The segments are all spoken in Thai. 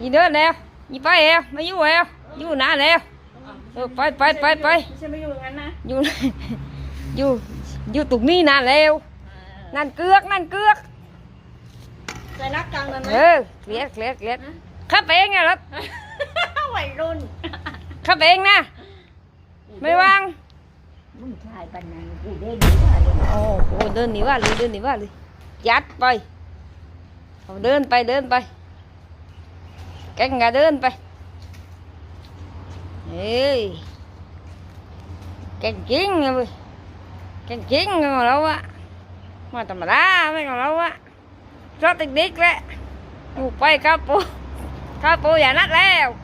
ยีเดินแล้วยีไปแล้วไม่อยู่แล้วอยู่นานแล้วเออไปไปไปไปฉันไม่อยู่งั้นนะอยู่อยู่อยู่ตรงนี้นานแล้วนั่นเกือกนั่นเกือกใจรักจังเลยไหมเออเคลียร์เคลียร์เคลียร์ขับเองไงรถวัยรุ่นขับเองนะไม่วางมึงชายปันนั้นกูได้ดีกว่าเลยโอ้โหเดินหนีว่าเลยเดินหนีว่าเลยยัดไปเอาเดินไปเดินไป cái ngà đơn vậy. Ê. Cái kiến vậy Cái kiến nha mà lâu á. Mà tầm đá mấy còn lâu á. Rất tinh biết vậy. Một bay cá bố Cá bố giả nát leo.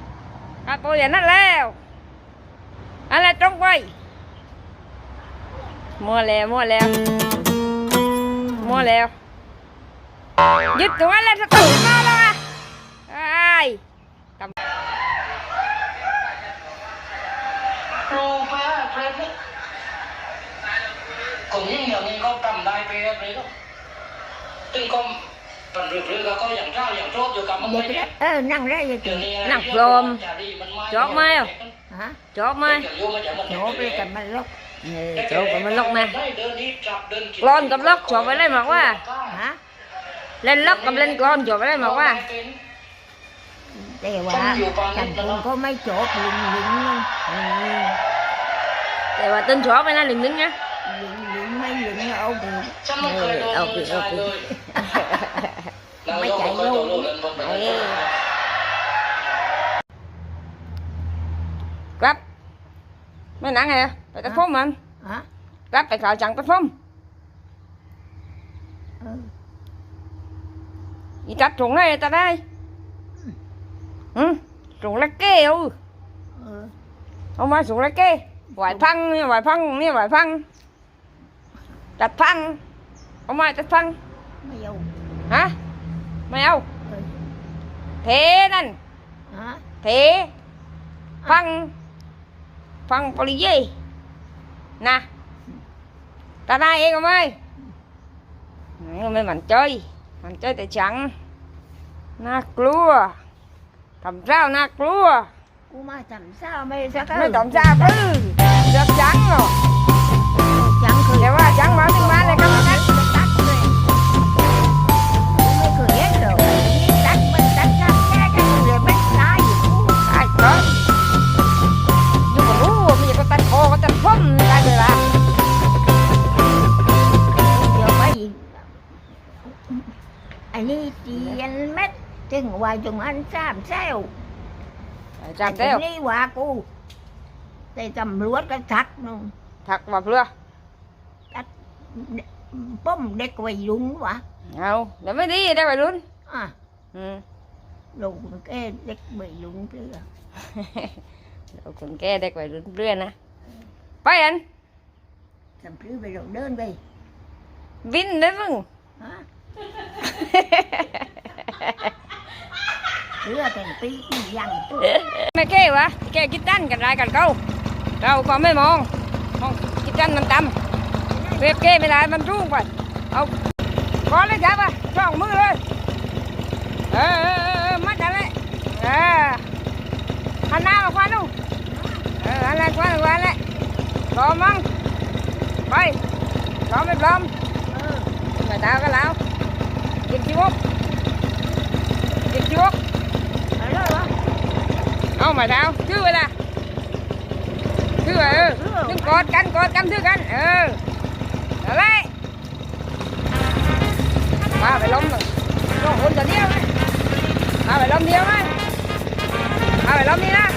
Cá bố giả nát leo. Anh là trong bay Mua leo mua leo. Mua leo. Dứt tụi anh lên thật tụi nó đâu à, à. ติ๊กดิกแหละอยู่ไปข้าวปูข้าวปูอย่านัดแล้วข้าวปูอย่านัดแล้วอะไรตรงไปมั่วแล้วมั่วแล้วมั่วแล้วยึดตัวแล้วจะตื่นมาแล้วอะไอ้ยโปรไปอะเฟรนนี่คนยิ่งอย่างนี้ก็ทำได้ไปแล้วเลยเนาะตึงก็ปันเรือๆก็อย่างเจ้าอย่างโชดอยู่กับมันเด็ไม่เออนั่งได้ยังเดี๋ยวนี้นั่งโครมจอกไหมอะฮะจบไหมโฉบไปกันมันล็อกเออจบกับมันลกนะได้เดินนี่กลอนกับล็อกจบไปเลยบอกว่าฮะเล่นล็อกกับเล่นกลอนจบไปเลยบอกว่า tèo à thằng cũng có mấy chỗ liền liền nha tèo à tên chỗ bên đây liền đứng nhá. Liền liền mấy liền nha ông thì ông thì ông thì mấy chạy luôn. gấp. Mấy nắng hả? phải cắt phốm anh gấp phải khảo chẳng cắt phong ừ. đi cắt trúng này ta đây. ไม่เคยโดนเอาไปผู้เอาชายไปเลยไม่ใจโลกกลับไม่นั่งไงไปตะพุ่มมันฮะกลับไปข่าวจังตะพุ่มเอออีจัดถุง này ta đây ừ ถุง lá kê ừ เออ không ai ถุง lá kê vải phăng nè vải phăng nè vải phăng chặt phăng không ai chặt phăng ไม่เอา hả mày đâu เออ thế nè ฮะ thế phăng phăng poly gì nè ta đây em không ơi mấy mình chơi mình chơi tại chẳng น่ากลัวทำเจ้าน่ากลัวกูมาทำเศร้าไม่สักไม่ต้องจ้าพื้อเลือกจังหรอกจังคือแต่ว่าจังมาถึงบ้านเลยครับนัดตัดเลยไม่เคยเห็นหรอกนี่ตัดมันตัดตัดแค่กันเลยไม่ตายอยู่ไอ้เกินอยู่กับรู้ว่ Làm sao nạc lúa? Cô mà làm sao mày sao cái Mày làm sao cứ Rất trắng rồi. Trắng cười. Để qua trắng máu tiếng má này các bạn Anh đi tiền mất ม็ดถึงว่าจงอันสามเซลจำได้นี่ว่ากูแต่ตำรวจก็ทักนู่นถักมาเพื่อป้อมเด็กวัยรุ่นวะเอาเดี๋ยวไม่ดีได้ไปรุ่นอะอืมลูกแกเด็กวัยรุ่นเพื่อเดี๋ยวคนแก่ได้ไปรุ่นเรื่อนนะไปอันทำพลื้อไปเราเดินไปวินได้มึงฮะ เรือแต่งปีที่ยังไม่แก้วะแก้กินตันกันไรกันเขาเราก็ไม่มองมองกินตันมันต่ำเรียบแก้ไม่ได้มันรุ่งไปเอาขอเลยครับอะช่องมือเลยเออเออมัดอะไรเออหันหน้ามาควันดูเอออะไรควันควันเลยรอมั่งไปรอไม่พร้อมไม่ตาวก็แล้วกินชีวกกินชีวกอะไรว không phải sao thứ rồi là. Thứ rồi ừ. Nhưng cắn con cắn thứ cắn ừ. Đó đấy ba phải lông rồi. Con hôn giờ điêu đấy ba phải lông điêu đấy ba phải lông đi ra